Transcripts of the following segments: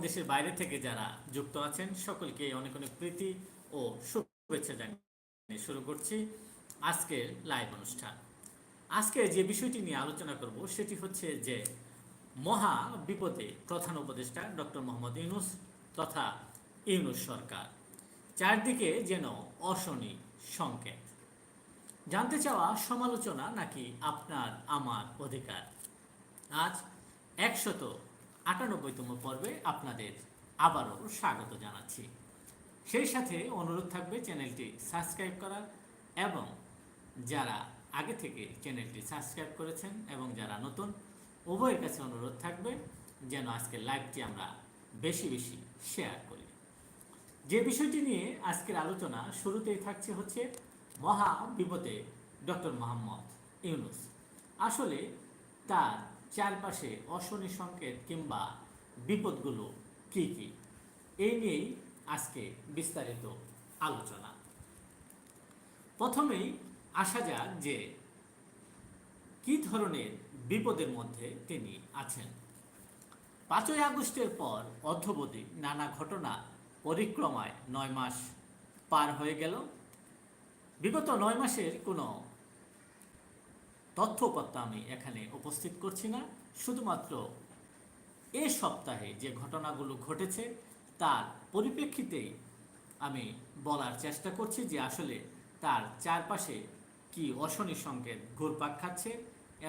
দেশের বাইরে থেকে যারা যুক্ত আছেন, সকলকে অনেক অনেক প্রীতি ও শুভেচ্ছা জানিয়ে শুরু করছি আজকের লাইভ অনুষ্ঠান। আজকে যে বিষয়টি নিয়ে আলোচনা করব, সেটি হচ্ছে যে মহা বিপদে প্রধান উপদেষ্টা ডক্টর মোহাম্মদ ইউনুস তথা ইউনুস সরকার। চারদিকে যেন অশনি সংকেত। জানতে চাওয়া সমালোচনা নাকি আপনার, আমার অধিকার? আজ একশত আটানব্বইতম পর্বে আপনাদের আবারও স্বাগত জানাচ্ছি। সেই সাথে অনুরোধ থাকবে চ্যানেলটি সাবস্ক্রাইব করার এবং যারা আগে থেকে চ্যানেলটি সাবস্ক্রাইব করেছেন এবং যারা নতুন, উভয়ের কাছে অনুরোধ থাকবে যেন আজকের লাইভটি আমরা বেশি বেশি শেয়ার করি। যে বিষয়টি নিয়ে আজকের আলোচনা শুরুতেই থাকছে হচ্ছে মহা বিপদে ডক্টর মোহাম্মদ ইউনুস। আসলে তার চারপাশে অশনি সংকেত কিংবা বিপদগুলো কি কি? এই নিয়েই আজকে বিস্তারিত আলোচনা। প্রথমেই আসা যাক যে কি ধরনের বিপদের মধ্যে তিনি আছেন। পাঁচই আগস্টের পর অর্ধবধি নানা ঘটনা পরিক্রমায় নয় মাস পার হয়ে গেল। বিগত নয় মাসের কোনো তথ্যপত্র আমি এখানে উপস্থিত করছি না। শুধুমাত্র এ সপ্তাহে যে ঘটনাগুলো ঘটেছে, তার পরিপ্রেক্ষিতেই আমি বলার চেষ্টা করছি যে আসলে তার চারপাশে কি অশনি সংকেত ঘুরপাক খাচ্ছে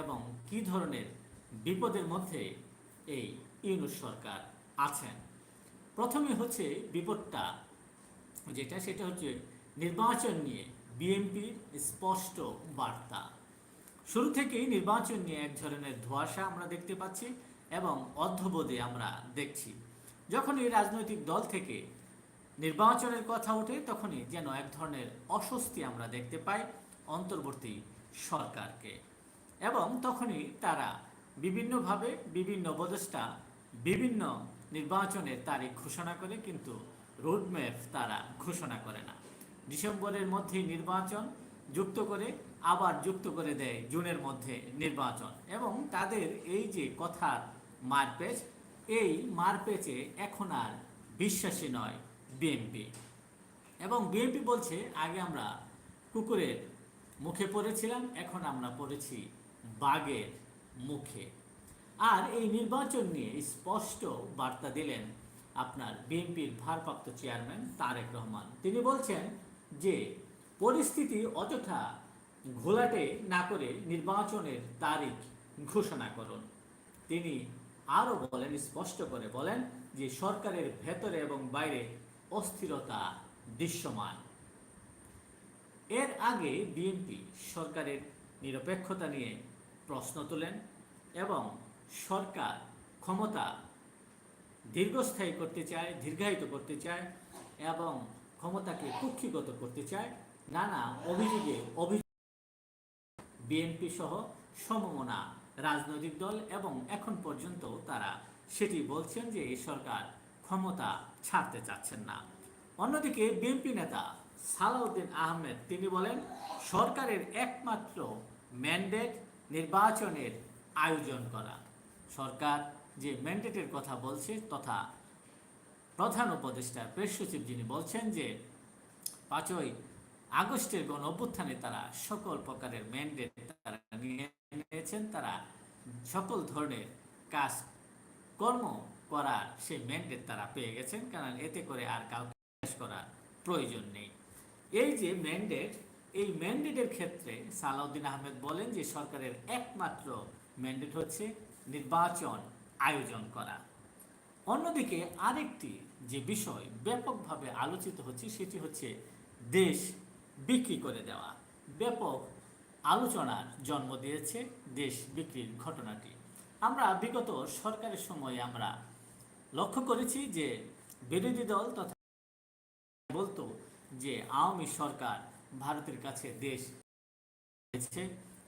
এবং কি ধরনের বিপদের মধ্যে এই ইউনুস সরকার আছেন। প্রথমে হচ্ছে বিপদটা যেটা, সেটা হচ্ছে নির্বাচন নিয়ে বিএনপির স্পষ্ট বার্তা। শুরু থেকেই নির্বাচন নিয়ে এক ধরনের ধোঁয়াশা আমরা দেখতে পাচ্ছি এবং অধ্যবোধে আমরা দেখছি। যখন এই রাজনৈতিক দল থেকে নির্বাচনের কথা ওঠে, তখনই যেন এক ধরনের অস্বস্তি আমরা দেখতে পাই অন্তর্বর্তী সরকারকে। এবং তখনই তারা বিভিন্নভাবে বিভিন্ন উপদেষ্টা বিভিন্ন নির্বাচনের তারিখ ঘোষণা করে, কিন্তু রোডম্যাপ তারা ঘোষণা করে না। ডিসেম্বরের মধ্যেই নির্বাচন যুক্ত করে আবার যুক্ত করে দেয় জুনের মধ্যে নির্বাচন। এবং তাদের এই যে কথার মারপেচ, এই মারপেচে এখন আর বিশ্বাসী নয় বিএনপি। এবং বিএনপি বলছে, আগে আমরা কুকুরের মুখে পড়েছিলাম, এখন আমরা পড়েছি বাঘের মুখে। আর এই নির্বাচন নিয়ে স্পষ্ট বার্তা দিলেন আপনার বিএনপির ভারপ্রাপ্ত চেয়ারম্যান তারেক রহমান। তিনি বলছেন যে, পরিস্থিতি অযথা ঘোলাটে না করে নির্বাচনের তারিখ ঘোষণা করুন। তিনি আরও বলেন, স্পষ্ট করে বলেন যে সরকারের ভেতরে এবং বাইরে অস্থিরতা দৃশ্যমান। এর আগে বিএনপি সরকারের নিরপেক্ষতা নিয়ে প্রশ্ন তোলেন এবং সরকার ক্ষমতা দীর্ঘস্থায়ী করতে চায়, দীর্ঘায়িত করতে চায় এবং ক্ষমতাকে কুক্ষিগত করতে চায়, নানা অভিযোগে অভিযোগ বিএনপি সহ সমমনা, রাজনৈতিক দল এবং এখন পর্যন্ত তারা সেটি বলছেন যে এই সরকার ক্ষমতা ছাড়তে চাচ্ছেন না। অন্যদিকে বিএনপি নেতা সালাউদ্দিন আহমেদ, তিনি বলেন, সরকারের একমাত্র ম্যান্ডেট নির্বাচনের আয়োজন করা। সরকার যে ম্যান্ডেটের কথা বলছে তথা প্রধান উপদেষ্টা প্রেস সচিব যিনি বলছেন যে পাঁচই আগস্টের গণ অভ্যুত্থানে তারা সকল প্রকারের ম্যান্ডেট তারা নিয়ে নিয়েছেন। তারা সকল ধরনের কাজ কর্ম করার সেই ম্যান্ডেট তারা পেয়ে গেছেন, কারণ এতে করে আর কাউকে করার প্রয়োজন নেই। এই যে ম্যান্ডেট এই ম্যান্ডেটের ক্ষেত্রে সালাউদ্দিন আহমেদ বলেন যে সরকারের একমাত্র ম্যান্ডেট হচ্ছে নির্বাচন আয়োজন করা। অন্যদিকে আরেকটি যে বিষয় ব্যাপকভাবে আলোচিত হচ্ছে, সেটি হচ্ছে দেশ বিক্রি করে দেওয়া। ব্যাপক আলোচনার জন্ম দিয়েছে দেশ বিক্রির ঘটনাটি। আমরা বিগত সরকারের সময় আমরা লক্ষ্য করেছি যে বিরোধী দল তথা বলতো যে আওয়ামী সরকার ভারতের কাছে দেশ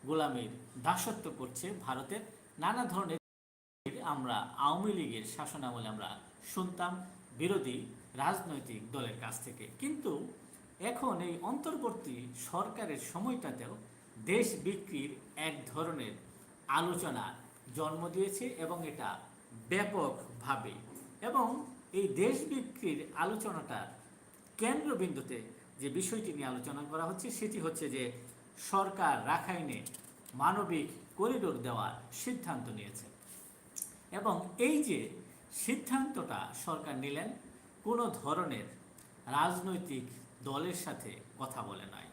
গোলামির দাসত্ব করছে ভারতের। নানা ধরনের আমরা আওয়ামী লীগের শাসনামলে আমরা শুনতাম বিরোধী রাজনৈতিক দলের কাছ থেকে। কিন্তু এখন এই অন্তর্বর্তী সরকারের সময়টাতেও দেশ বিক্রির এক ধরনের আলোচনা জন্ম দিয়েছে এবং এটা ব্যাপকভাবে। এবং এই দেশ বিক্রির আলোচনাটার কেন্দ্রবিন্দুতে যে বিষয়টি নিয়ে আলোচনা করা হচ্ছে, সেটি হচ্ছে যে সরকার রাখাইনে মানবিক করিডোর দেওয়ার সিদ্ধান্ত নিয়েছে। এবং এই যে সিদ্ধান্তটা সরকার নিলেন, কোনো ধরনের রাজনৈতিক দলের সাথে কথা বলে নয়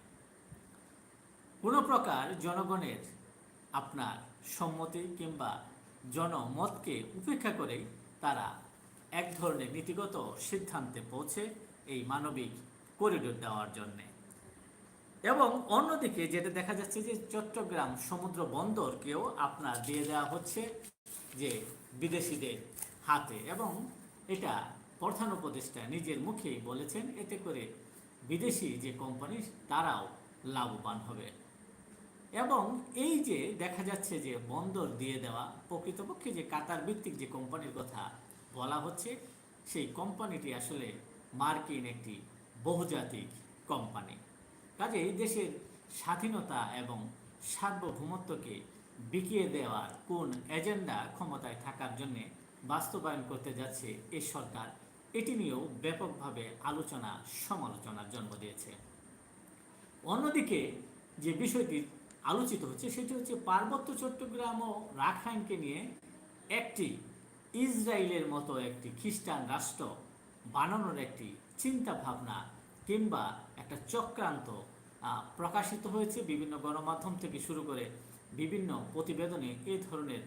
কোনো প্রকার জনগণের আপনার সম্মতি কিংবা জনমতকে উপেক্ষা করে তারা এক ধরনের নীতিগত সিদ্ধান্তে পৌঁছে এই মানবিক করিডোর দেওয়ার জন্যে। এবং অন্যদিকে যেটা দেখা যাচ্ছে যে চট্টগ্রাম সমুদ্র বন্দরকেও আপনার দিয়ে দেওয়া হচ্ছে যে বিদেশিদের হাতে এবং এটা প্রধান উপদেষ্টা নিজের মুখেই বলেছেন, এতে করে বিদেশি যে কোম্পানি তারাও লাভবান হবে। এবং এই যে দেখা যাচ্ছে যে বন্দর দিয়ে দেওয়া, প্রকৃতপক্ষে যে কাতার ভিত্তিক যে কোম্পানির কথা বলা হচ্ছে, সেই কোম্পানিটি আসলে মার্কিন একটি বহুজাতিক কোম্পানি কাজে এই দেশের স্বাধীনতা এবং সার্বভৌমত্বকে বিকিয়ে দেওয়ার কোন এজেন্ডা ক্ষমতায় থাকার জন্যে বাস্তবায়ন করতে যাচ্ছে এই সরকার। এটি নিয়েও ব্যাপকভাবে আলোচনা, সমালোচনার জন্ম দিয়েছে। অন্যদিকে যে বিষয়টি আলোচিত হচ্ছে, সেটি হচ্ছে পার্বত্য চট্টগ্রাম ও রাখাইনকে নিয়ে একটি ইসরায়েলের মতো একটি খ্রিস্টান রাষ্ট্র বানানোর একটি চিন্তা ভাবনা কিংবা একটা চক্রান্ত প্রকাশিত হয়েছে বিভিন্ন গণমাধ্যম থেকে শুরু করে বিভিন্ন প্রতিবেদনে এ ধরনের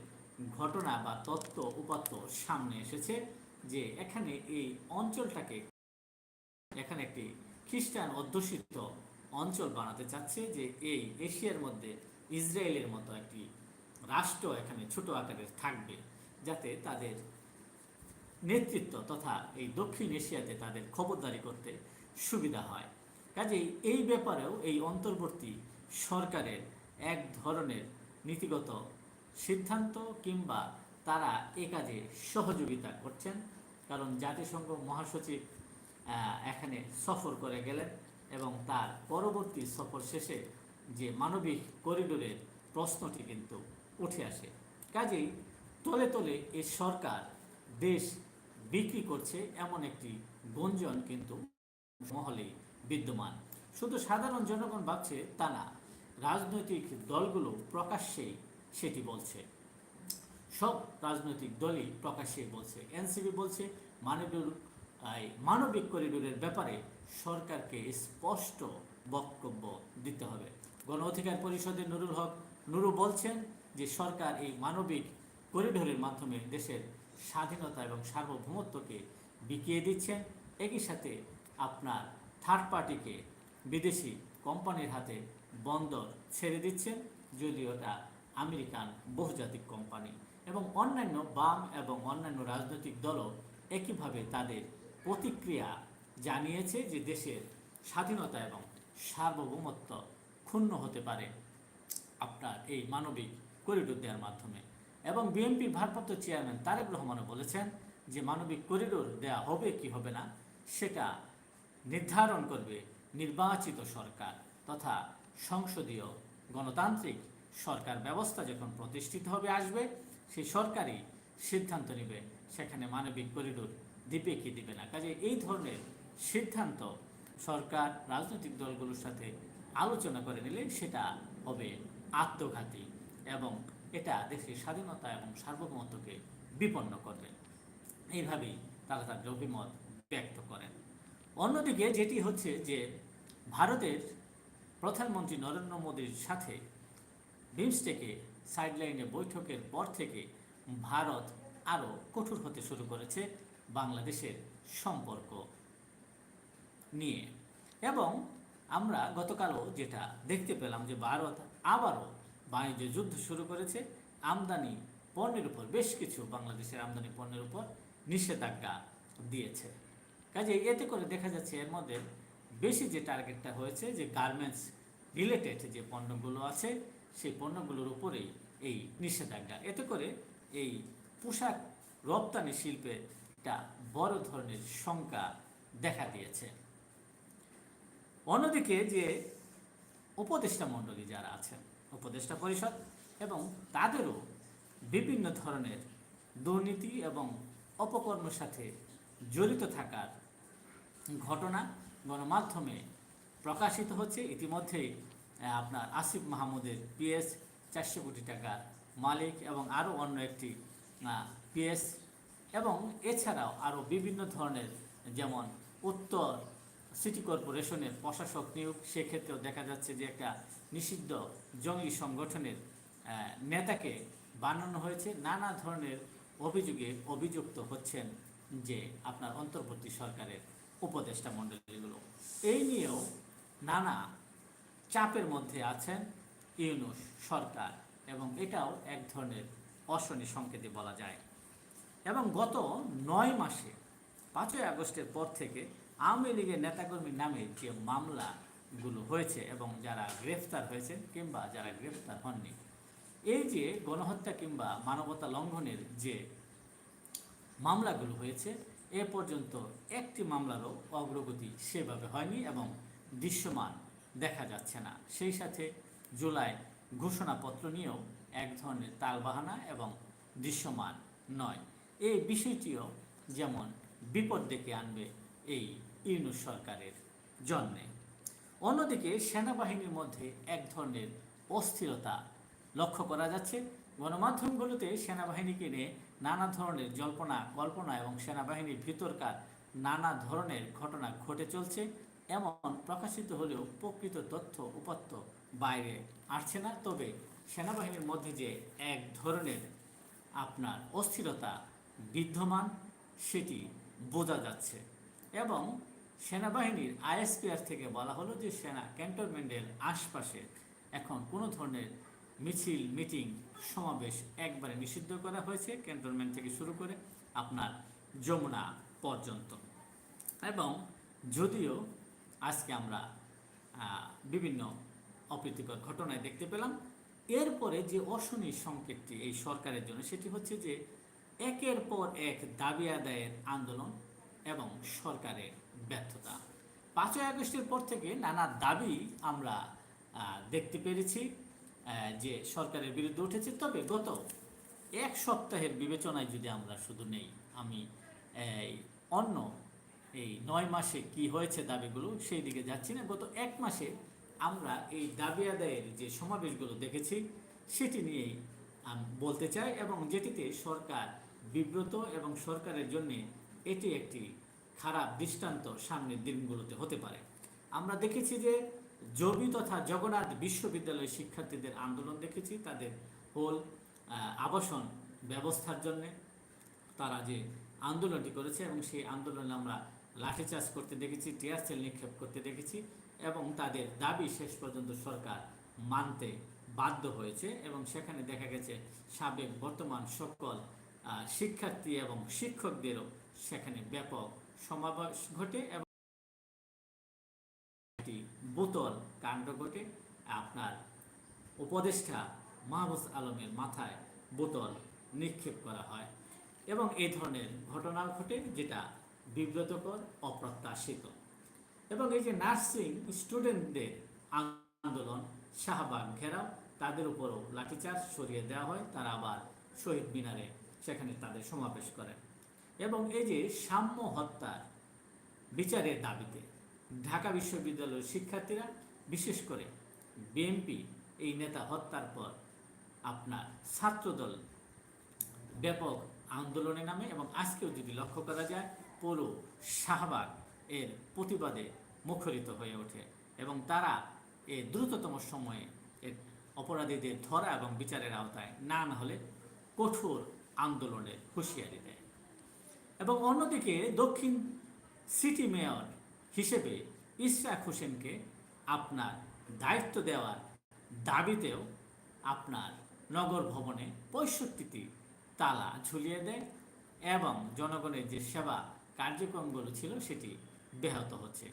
ঘটনা বা তত্ত্ব, উপাত্ত সামনে এসেছে। যে এখানে এই অঞ্চলটাকে, এখানে একটি খ্রিস্টান অধ্যুষিত অঞ্চল বানাতে চাচ্ছে যে এই এশিয়ার মধ্যে ইসরায়েলের মতো একটি রাষ্ট্র এখানে ছোট আকারের থাকবে যাতে তাদের নেতৃত্ব তথা এই দক্ষিণ এশিয়াতে তাদের খবরদারি করতে সুবিধা হয়। কাজেই এই ব্যাপারেও এই অন্তর্বর্তী সরকারের এক ধরনের নীতিগত সিদ্ধান্ত কিংবা তারা এ কাজে সহযোগিতা করছেন, কারণ জাতিসংঘ মহাসচিব এখানে সফর করে গেলেন এবং তার পরবর্তী সফর শেষে যে মানবিক করিডোরের প্রশ্নটি কিন্তু উঠে আসে। কাজেই তলে তলে এ সরকার দেশ বিক্রি করছে এমন একটি গুঞ্জন কিন্তু মহলে বিদ্যমান। শুধু সাধারণ জনগণ ভাবছে তা না, রাজনৈতিক দলগুলো প্রকাশ্যেই সেটি বলছে। সব রাজনৈতিক দলই প্রকাশ্যে বলছে, এনসিপি বলছে, মানবিক এই মানবিক করিডোরের ব্যাপারে সরকারকে স্পষ্ট বক্তব্য দিতে হবে। গণ অধিকার পরিষদের নুরুল হক, নুরু বলছেন যে সরকার এই মানবিক করিডোরের মাধ্যমে দেশের স্বাধীনতা এবং সার্বভৌমত্বকে বিকিয়ে দিচ্ছেন। একই সাথে আপনার থার্ড পার্টিকে বিদেশি কোম্পানির হাতে বন্দর ছেড়ে দিচ্ছেন, যদিও এটা আমেরিকান বহুজাতিক কোম্পানি। এবং অন্যান্য বাম এবং অন্যান্য রাজনৈতিক দলও একইভাবে তাদের প্রতিক্রিয়া জানিয়েছে যে দেশের স্বাধীনতা এবং সার্বভৌমত্ব ক্ষুণ্ণ হতে পারে আপনার এই মানবিক করিডোর দেওয়ার মাধ্যমে। এবং বিএনপির ভারপ্রাপ্ত চেয়ারম্যান তারেক রহমানও বলেছেন যে মানবিক করিডোর দেওয়া হবে কি হবে না, সেটা নির্ধারণ করবে নির্বাচিত সরকার তথা সংসদীয় গণতান্ত্রিক সরকার ব্যবস্থা যখন প্রতিষ্ঠিত হবে, আসবে সেই সরকারই সিদ্ধান্ত নেবে। সেখানে মানবিক করিডোর দিবে কি দিবে না। কাজে এই ধরনের সিদ্ধান্ত সরকার, রাজনৈতিক দলগুলোর সাথে আলোচনা করে নিলে সেটা হবে আত্মঘাতী এবং এটা দেশের স্বাধীনতা এবং সার্বভৌমত্বকে বিপন্ন করবে। এইভাবেই তারা তাদের অভিমত ব্যক্ত করেন। অন্যদিকে যেটি হচ্ছে যে ভারতের প্রধানমন্ত্রী নরেন্দ্র মোদীর সাথে বিমস্টেকে সাইডলাইনে বৈঠকের পর থেকে ভারত আরও কঠোর হতে শুরু করেছে বাংলাদেশের সম্পর্ক নিয়ে। এবং আমরা গতকালও যেটা দেখতে পেলাম যে ভারত আবারও বাণিজ্য যুদ্ধ শুরু করেছে। আমদানি পণ্যের উপর, বেশ কিছু বাংলাদেশের আমদানি পণ্যের উপর নিষেধাজ্ঞা দিয়েছে। কাজে এতে করে দেখা যাচ্ছে এর মধ্যে বেশি যে টার্গেটটা হয়েছে যে গার্মেন্টস রিলেটেড যে পণ্যগুলো আছে সেই পণ্যগুলোর উপরেই এই নিষেধাজ্ঞা। এতে করে এই পোশাক রপ্তানি শিল্পে একটা বড় ধরনের শঙ্কা দেখা দিয়েছে। অন্যদিকে যে উপদেষ্টা মণ্ডলী যারা আছেন, উপদেষ্টা পরিষদ এবং তাদেরও বিভিন্ন ধরনের দুর্নীতি এবং অপকর্মের সাথে জড়িত থাকার ঘটনা গণমাধ্যমে প্রকাশিত হচ্ছে। ইতিমধ্যেই আপনার আসিফ মাহমুদের পিএস চারশো কোটি টাকার মালিক এবং আরও অন্য একটি পিএস। এবং এছাড়াও আরও বিভিন্ন ধরনের যেমন উত্তর সিটি কর্পোরেশনের প্রশাসক নিয়োগ, সেক্ষেত্রেও দেখা যাচ্ছে যে একটা নিষিদ্ধ জঙ্গি সংগঠনের নেতাকে বানানো হয়েছে। নানা ধরনের অভিযোগে অভিযুক্ত হচ্ছেন যে আপনার অন্তর্বর্তী সরকারের উপদেষ্টা মণ্ডলীগুলো। এই নিয়েও নানা চাপের মধ্যে আছেন ইউনুস সরকার এবং এটাও এক ধরনের অশনি সংকেতই বলা যায়। এবং গত নয় মাসে, পাঁচই আগস্টের পর থেকে আওয়ামী লীগের নেতাকর্মীর নামে যে মামলাগুলো হয়েছে এবং যারা গ্রেফতার হয়েছেন কিংবা যারা গ্রেফতার হননি, এই যে গণহত্যা কিংবা মানবতা লঙ্ঘনের যে মামলাগুলো হয়েছে, এ পর্যন্ত একটি মামলারও অগ্রগতি সেভাবে হয়নি এবং দৃশ্যমান দেখা যাচ্ছে না। সেই সাথে জুলাই ঘোষণাপত্র নিয়েও এক ধরনের তালবাহানা এবং দৃশ্যমান নয়। এই বিষয়টিও যেমন বিপদ ডেকে আনবে এই ইউনুস সরকারের জন্যে। অন্যদিকে সেনাবাহিনীর মধ্যে এক ধরনের অস্থিরতা লক্ষ্য করা যাচ্ছে। গণমাধ্যমগুলোতে সেনাবাহিনীকে নিয়ে নানা ধরনের জল্পনা, কল্পনা এবং সেনাবাহিনীর ভিতরকার নানা ধরনের ঘটনা ঘটে চলছে। এমন প্রকাশিত হলেও প্রকৃত তথ্য উপাত্ত বাইরে আসছে না। তবে সেনাবাহিনীর মধ্যে যে এক ধরনের আপনার অস্থিরতা বিদ্যমান, সেটি বোঝা যাচ্ছে। এবং সেনাবাহিনীর আইএসপিআর থেকে বলা হলো যে সেনা ক্যান্টনমেন্টের আশপাশে এখন কোনো ধরনের মিছিল, মিটিং, সমাবেশ একবারে নিষিদ্ধ করা হয়েছে ক্যান্টনমেন্ট থেকে শুরু করে আপনার যমুনা পর্যন্ত। এবং যদিও আজকে আমরা বিভিন্ন অপ্রীতিকর ঘটনায় দেখতে পেলাম। এরপরে যে অশনি সংকেতটি এই সরকারের জন্য, সেটি হচ্ছে যে একের পর এক দাবি আদায়ের আন্দোলন এবং সরকারের ব্যর্থতা। পাঁচই আগস্টের পর থেকে নানা দাবি আমরা দেখতে পেরেছি যে সরকারের বিরুদ্ধে উঠেছে। তবে গত এক সপ্তাহের বিবেচনায় যদি আমরা শুধু নেই, আমি অন্য এই নয় মাসে কি হয়েছে দাবিগুলো সেই দিকে যাচ্ছি না। গত এক মাসে আমরা এই দাবি আদায়ের যে সমাবেশগুলো দেখেছি, সেটি নিয়েই বলতে চাই এবং যেটিতে সরকার বিব্রত এবং সরকারের জন্য এটি একটি খারাপ দৃষ্টান্ত সামনের দিনগুলোতে হতে পারে। আমরা দেখেছি যে জবি তথা জগন্নাথ বিশ্ববিদ্যালয়ের শিক্ষার্থীদের আন্দোলন দেখেছি, তাদের হোল আবাসন ব্যবস্থার জন্যে তারা যে আন্দোলনটি করেছে এবং সেই আন্দোলনে আমরা লাঠিচার্জ করতে দেখেছি, টিয়ার সেল নিক্ষেপ করতে দেখেছি এবং তাদের দাবি শেষ পর্যন্ত সরকার মানতে বাধ্য হয়েছে এবং সেখানে দেখা গেছে সাবেক বর্তমান সকল শিক্ষার্থী এবং শিক্ষকদেরও সেখানে ব্যাপক সমাবেশ ঘটে এবং একটি বোতল কাণ্ড ঘটে। আপনার উপদেষ্টা মাহবুজ আলমের মাথায় বোতল নিক্ষেপ করা হয় এবং এই ধরনের ঘটনা ঘটে যেটা বিব্রতকর, অপ্রত্যাশিত। এবং এই যে নার্সিং স্টুডেন্টদের আন্দোলন, শাহবাগ ঘেরাও, তাদের উপরও লাঠিচার্জ সরিয়ে দেওয়া হয়। তারা আবার শহীদ মিনারে সেখানে তাদের সমাবেশ করেন। এবং এই যে সাম্য হত্যার বিচারের দাবিতে ঢাকা বিশ্ববিদ্যালয়ের শিক্ষার্থীরা, বিশেষ করে বিএনপি, এই নেতা হত্যার পর আপনার ছাত্রদল ব্যাপক আন্দোলনে নামে এবং আজকেও যদি লক্ষ্য করা যায় পুরো শাহবাগ এর প্রতিবাদে মুখরিত হয়ে ওঠে এবং তারা এ দ্রুততম সময়ে এর অপরাধীদের ধরা এবং বিচারের আওতায় না না হলে কঠোর আন্দোলনের হুঁশিয়ারি দেয়। এবং অন্যদিকে দক্ষিণ সিটি মেয়র হিসেবে ইশরাক হোসেনকে আপনার দায়িত্ব দেওয়ার দাবিতেও আপনার নগর ভবনে পঁয়ষট্টিটি তালা ঝুলিয়ে দেয় এবং জনগণের যে সেবা কার্যক্রমগুলো ছিল সেটি ব্যাহত হচ্ছে।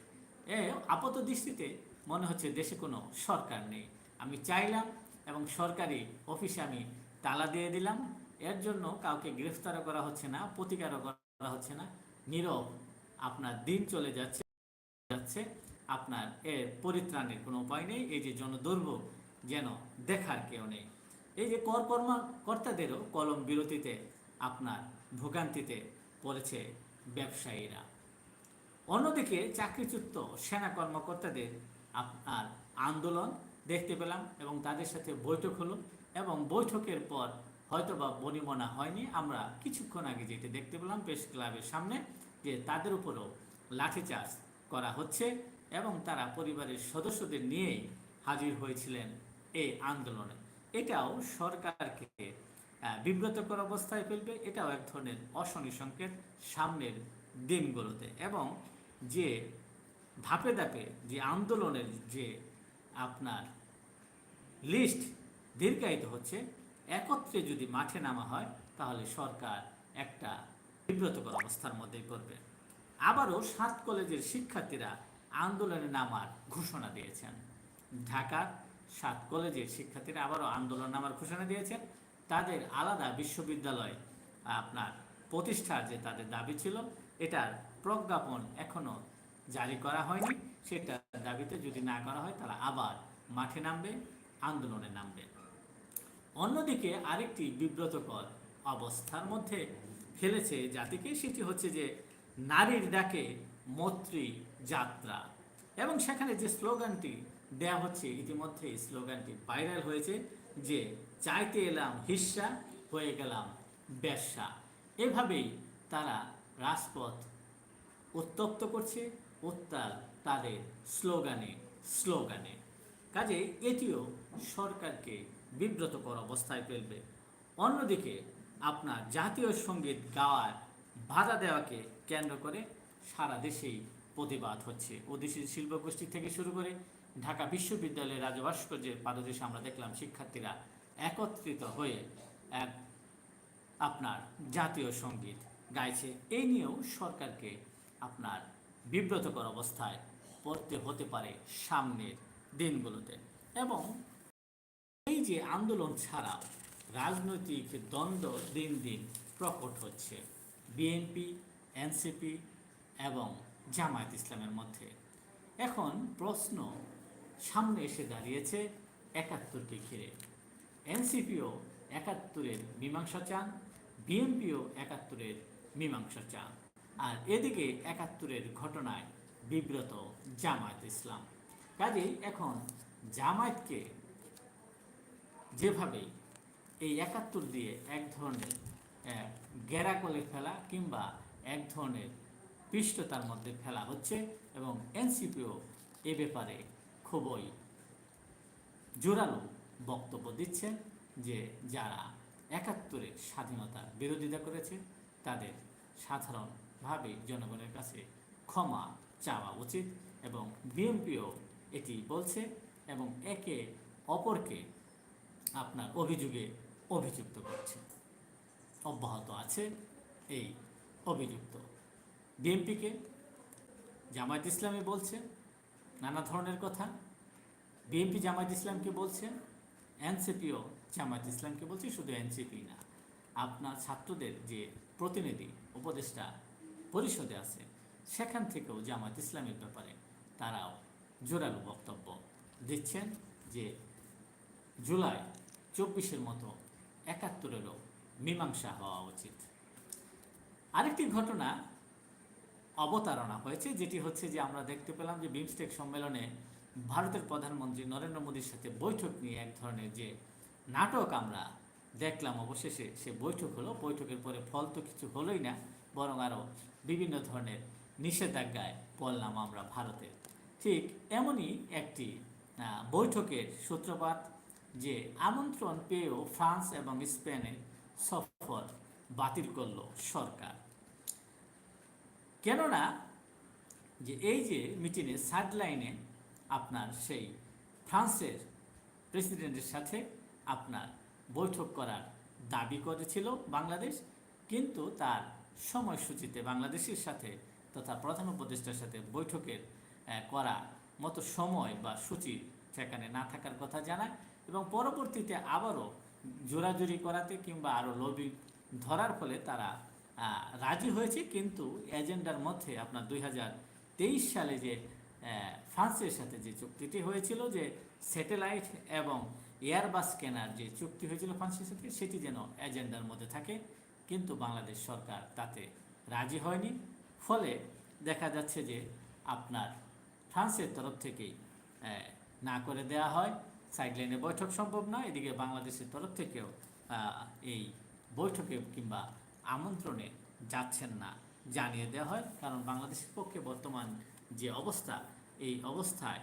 এ আপাত দৃষ্টিতে মনে হচ্ছে দেশে কোনো সরকার নেই। আমি চাইলাম এবং সরকারি অফিসে আমি তালা দিয়ে দিলাম। এর জন্য কাউকে গ্রেফতারও করা হচ্ছে না, প্রতিকারও করা হচ্ছে না। নীরব, আপনার দিন চলে যাচ্ছে যাচ্ছে। আপনার এর পরিত্রাণের কোনো উপায় নেই। এই যে জনদুর্ভোগ যেন দেখার কেউ নেই। এই যে কর কর্মকর্তাদেরও কলম বিরতিতে আপনার ভোগান্তিতে পড়েছে ব্যবসায়ীরা। অন্যদিকে চাকরিচ্যুত সেনা কর্মকর্তাদের আপনার আন্দোলন দেখতে পেলাম এবং তাদের সাথে বৈঠক হলো এবং বৈঠকের পর হয়তোবা বনিমনা হয়নি। আমরা কিছুক্ষণ আগে যেটা দেখতে পেলাম প্রেস ক্লাবের সামনে যে তাদের উপরও লাঠিচার্জ করা হচ্ছে এবং তারা পরিবারের সদস্যদের নিয়েই হাজির হয়েছিলেন এই আন্দোলনে। এটাও সরকারকে বিব্রতকর অবস্থায় ফেলবে, এটাও এক ধরনের অশনি সংকেত সামনের দিনগুলোতে। এবং যে ধাপে ধাপে যে আন্দোলনের যে আপনার লিস্ট দীর্ঘায়িত হচ্ছে, একত্রে যদি মাঠে নামা হয়, তাহলে সরকার একটা বিব্রতকর অবস্থার মধ্যেই পড়বে। আবারও সাত কলেজের শিক্ষার্থীরা আন্দোলনে নামার ঘোষণা দিয়েছেন। ঢাকার সাত কলেজের শিক্ষার্থীরা আবারও আন্দোলন নামার ঘোষণা দিয়েছেন। তাদের আলাদা বিশ্ববিদ্যালয়, আপনার প্রতিষ্ঠার যে তাদের দাবি ছিল, এটার প্রজ্ঞাপন এখনও জারি করা হয়নি। সেটা দাবিতে যদি না করা হয়, তারা আবার মাঠে নামবে, আন্দোলনে নামবে। অন্যদিকে আরেকটি বিব্রতকর অবস্থার মধ্যে ফেলেছে জাতিকে, সেটি হচ্ছে যে নারীর ডাকে মৈত্রী যাত্রা। এবং সেখানে যে স্লোগানটি দেয়া হচ্ছে ইতিমধ্যে স্লোগানটি ভাইরাল হয়েছে যে চাইতে এলাম হিস্সা হয়ে গেলাম, ব্যবসা। এভাবেই তারা রাজপথ উত্তপ্ত করছে, উত্তাল তাদের স্লোগানে স্লোগানে। কাজে এটিও সরকারকে বিব্রতকর অবস্থায় ফেলবে। অন্যদিকে, আপনার জাতীয় সংগীত গাওয়ার বাধা দেওয়াকে কেন্দ্র করে সারা দেশেই প্রতিবাদ হচ্ছে। ওদেশের শিল্পগোষ্ঠী থেকে শুরু করে ঢাকা বিশ্ববিদ্যালয়ের রাজভাস্কর্যের পাদদেশে আমরা দেখলাম শিক্ষার্থীরা একত্রিত হয়ে এক আপনার জাতীয় সংগীত গাইছে। এই নিয়েও সরকারকে আপনার বিব্রতকর অবস্থায় পড়তে হতে পারে সামনের দিনগুলোতে। এবং এই যে আন্দোলন ছাড়া রাজনৈতিক দ্বন্দ্ব দিন দিন প্রকট হচ্ছে বিএনপি এনসিপি এবং জামায়াত ইসলামের মধ্যে। এখন প্রশ্ন সামনে এসে দাঁড়িয়েছে একাত্তরকে ঘিরে। এনসিপিও একাত্তরের মীমাংসা চান, বিএনপিও একাত্তরের মীমাংসা চান। আর এদিকে একাত্তরের ঘটনায় বিব্রত জামায়াত ইসলাম। কাজেই এখন জামায়াতকে যেভাবে এই একাত্তর দিয়ে এক ধরনের গেরা করে ফেলা কিংবা এক ধরনের পৃষ্ঠতার মধ্যে ফেলা হচ্ছে এবং এনসিপিও এ ব্যাপারে খুবই জোরালো বক্তব্য দিচ্ছেন যে যারা একাত্তরের স্বাধীনতার বিরোধিতা করেছে, তাদের সাধারণভাবে জনগণের কাছে ক্ষমা চাওয়া উচিত এবং বিএনপিও এটি বলছে এবং একে অপরকে আপনার অভিযোগে অভিযুক্ত করছে। অব্যাহত আছে এই অভিযুক্ত। বিএনপিকে জামায়াত ইসলামী বলছে, নানা ধরনের কথা। বিএনপি জামায়াত ইসলামকে বলছে এনসিপিও জামায়াত ইসলামকে বলছি শুধু এনসিপি না, আপনার ছাত্রদের যে প্রতিনিধি, উপদেষ্টা পরিষদে আছে, সেখান থেকেও জামায়াত ইসলামের ব্যাপারে তারাও জোরালো বক্তব্য দিচ্ছেন যে জুলাই চব্বিশের মতো একাত্তরেরও মীমাংসা হওয়া উচিত। আরেকটি ঘটনা অবতারণা হয়েছে, যেটি হচ্ছে যে আমরা দেখতে পেলাম যে বিমস্টেক সম্মেলনে ভারতের প্রধানমন্ত্রী নরেন্দ্র মোদীর সাথে বৈঠক নিয়ে এক ধরনের যে নাটক আমরা দেখলাম অবশেষে, সে বৈঠক হলো। বৈঠকের পরে ফল তো কিছু হলোই না, বরং আরও বিভিন্ন ধরনের নিষেধাজ্ঞায় পড়লাম আমরা ভারতে। ঠিক এমনই একটি বৈঠকের সূত্রপাত যে আমন্ত্রণ পেয়েও ফ্রান্স এবং স্পেনে সফর বাতিল করল সরকার। কেননা যে এই যে মিটিংয়ে সাইডলাইনে আপনার সেই ফ্রান্সের প্রেসিডেন্টের সাথে আপনার বৈঠক করার দাবি করেছিল বাংলাদেশ, কিন্তু তার সময়সূচিতে বাংলাদেশের সাথে তথা প্রধান উপদেষ্টার সাথে বৈঠকের করা মতো সময় বা সূচি সেখানে না থাকার কথা জানায় এবং পরবর্তীতে আবারও জোরাজুরি করাতে কিংবা আরও লবি ধরার ফলে তারা রাজি হয়েছে। কিন্তু এজেন্ডার মধ্যে আপনার দুই সালে যে ফ্রান্সের সাথে যে চুক্তিটি হয়েছিল যে স্যাটেলাইট এবং এয়ারবাস কেনার যে চুক্তি হয়েছিল ফ্রান্সের সাথে, সেটি যেন এজেন্ডার মধ্যে থাকে, কিন্তু বাংলাদেশ সরকার তাতে রাজি হয়নি। ফলে দেখা যাচ্ছে যে আপনার ফ্রান্সের তরফ থেকেই না করে দেয়া হয়। সাইডলাইনে বৈঠক সম্ভব না এদিকে বাংলাদেশের তরফ থেকেও এই বৈঠকে কিংবা আমন্ত্রণে যাচ্ছেন না, জানিয়ে দেওয়া হয়। কারণ বাংলাদেশের পক্ষে বর্তমান যে অবস্থা, এই অবস্থায়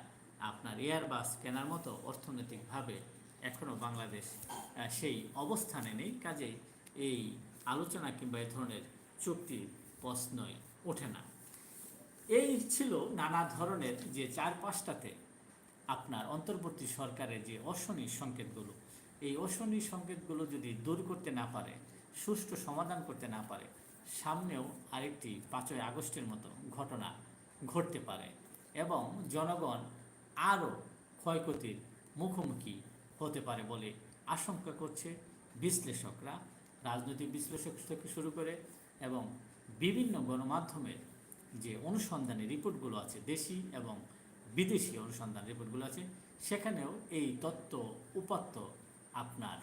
আপনার এয়ারবাস কেনার মতো অর্থনৈতিকভাবে এখনও বাংলাদেশ সেই অবস্থানে নেই। কাজেই এই আলোচনা কিংবা এই ধরনের চুক্তির প্রশ্নই ওঠে না। এই ছিল নানা ধরনের যে চার পাঁচটাতে আপনার অন্তর্বর্তী সরকারের যে অশনি সংকেতগুলো। এই অশনি সংকেতগুলো যদি দূর করতে না পারে, সুষ্ঠু সমাধান করতে না পারে, সামনেও আরেকটি পাঁচই আগস্টের মতো ঘটনা ঘটতে পারে এবং জনগণ আরও ক্ষয়ক্ষতির মুখোমুখি হতে পারে বলে আশঙ্কা করছে বিশ্লেষকরা। রাজনৈতিক বিশ্লেষক থেকে শুরু করে এবং বিভিন্ন গণমাধ্যমের যে অনুসন্ধানী রিপোর্টগুলো আছে, দেশি এবং বিদেশি অনুসন্ধান রিপোর্টগুলো আছে, সেখানেও এই তত্ত্ব উপাত্ত আপনার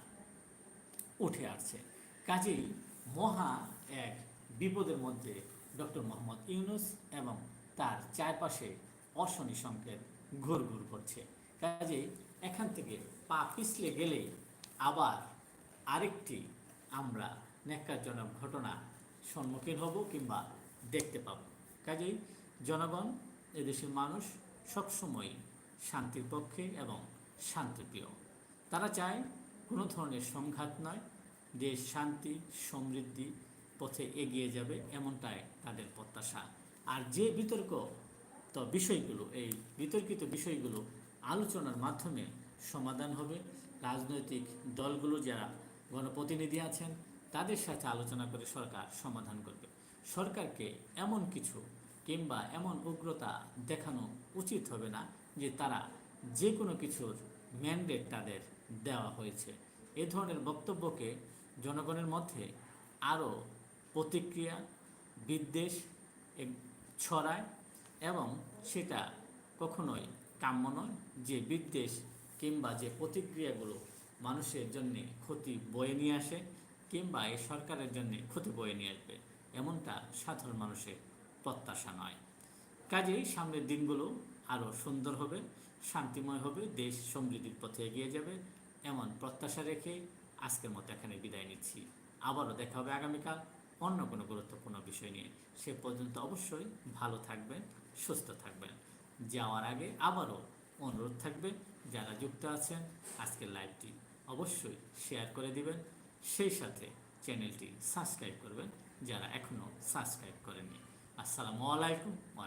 উঠে আসছে। কাজেই মহা এক বিপদের মধ্যে ডক্টর মোহাম্মদ ইউনুস এবং তার চারপাশে অশনি সংকেত ঘুরঘুর করছে। কাজেই এখান থেকে পা পিছলে গেলেই আবার আরেকটি আমরা ন্যাক্কারজনক ঘটনা সম্মুখীন হব কিংবা দেখতে পাব। কাজেই জনগণ, এদেশের মানুষ সবসময় শান্তির পক্ষে এবং শান্তিপ্রিয় তারা চায় কোনো ধরনের সংঘাত নয়, দেশ শান্তি, সমৃদ্ধি পথে এগিয়ে যাবে এমনটাই তাদের প্রত্যাশা। আর যে বিতর্ক, তো বিষয়গুলো, এই বিতর্কিত বিষয়গুলো আলোচনার মাধ্যমে সমাধান হবে। রাজনৈতিক দলগুলো যারা গণপ্রতিনিধি আছেন, তাদের সাথে আলোচনা করে সরকার সমাধান করবে। সরকারকে এমন কিছু কিংবা এমন উগ্রতা দেখানো উচিত হবে না যে তারা যে কোনো কিছুর ম্যান্ডেট তাদের দেওয়া হয়েছে। এ ধরনের বক্তব্যকে জনগণের মধ্যে আরও প্রতিক্রিয়া, বিদ্বেষ ছড়ায় এবং সেটা কখনোই কাম্য নয় যে বিদ্বেষ কিংবা যে প্রতিক্রিয়াগুলো মানুষের জন্যে ক্ষতি বয়ে নিয়ে আসে কিংবা এই সরকারের জন্যে ক্ষতি বয়ে নিয়ে আসবে, এমনটা সাধারণ মানুষের প্রত্যাশা নয়। কাজেই সামনের দিনগুলো আরও সুন্দর হবে, শান্তিময় হবে, দেশ সমৃদ্ধির পথে এগিয়ে যাবে, এমন প্রত্যাশা রেখে আজকের মতো এখানে বিদায় নিচ্ছি। আবারও দেখা হবে আগামীকাল। অন্য কোনো গুরুত্বপূর্ণ বিষয় নিয়ে, সে পর্যন্ত অবশ্যই ভালো থাকবেন, সুস্থ থাকবেন। যাওয়ার আগে আবারও অনুরোধ থাকবে, যারা যুক্ত আছেন, আজকের লাইভটি অবশ্যই শেয়ার করে দিবেন। সেই সাথে চ্যানেলটি সাবস্ক্রাইব করবেন, যারা এখনও সাবস্ক্রাইব করেননি। আসসালামু আলাইকুম ওয়া